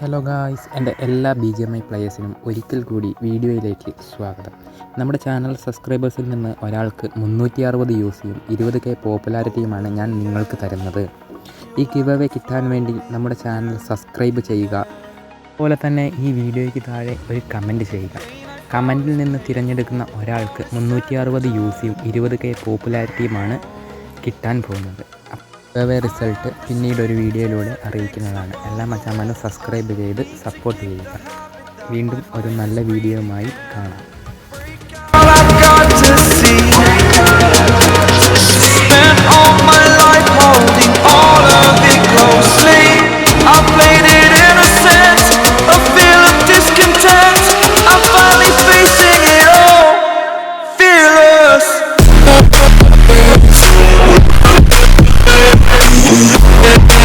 Hello guys എന്റെ എല്ലാ B G M I പ്ലേയേഴ്സിനും ഒരിക്കൽ കൂടി വീഡിയോയിലേക്ക് സ്വാഗതം. നമ്മുടെ ചാനൽ സബ്സ്ക്രൈബേഴ്സിൽ നിന്ന് ഒരാൾക്ക് മുന്നൂറ്റി അറുപത് യൂസിയും ഇരുപത് കെ പോപ്പുലാരിറ്റിയുമാണ് ഞാൻ നിങ്ങൾക്ക് തരുന്നത്. ഈ അവേ കിട്ടാൻ വേണ്ടി നമ്മുടെ ചാനൽ സബ്സ്ക്രൈബ് ചെയ്യുക. അതുപോലെ തന്നെ ഈ വീഡിയോയ്ക്ക് താഴെ ഒരു കമന്റ് ചെയ്യുക. കമന്റിൽ നിന്ന് തിരഞ്ഞെടുക്കുന്ന ഒരാൾക്ക് മുന്നൂറ്റി അറുപത് യൂസിയും ഇരുപത് കെ പോപ്പുലാരിറ്റിയുമാണ് കിട്ടാൻ പോകുന്നത്. ഗവേ റിസൾട്ട് പിന്നീട് ഒരു വീഡിയോയിലൂടെ അറിയിക്കുന്നതാണ്. എല്ലാ മച്ചാമാനും സബ്സ്ക്രൈബ് ചെയ്ത് സപ്പോർട്ട് ചെയ്യുക. വീണ്ടും ഒരു നല്ല വീഡിയോയുമായി കാണാം. Música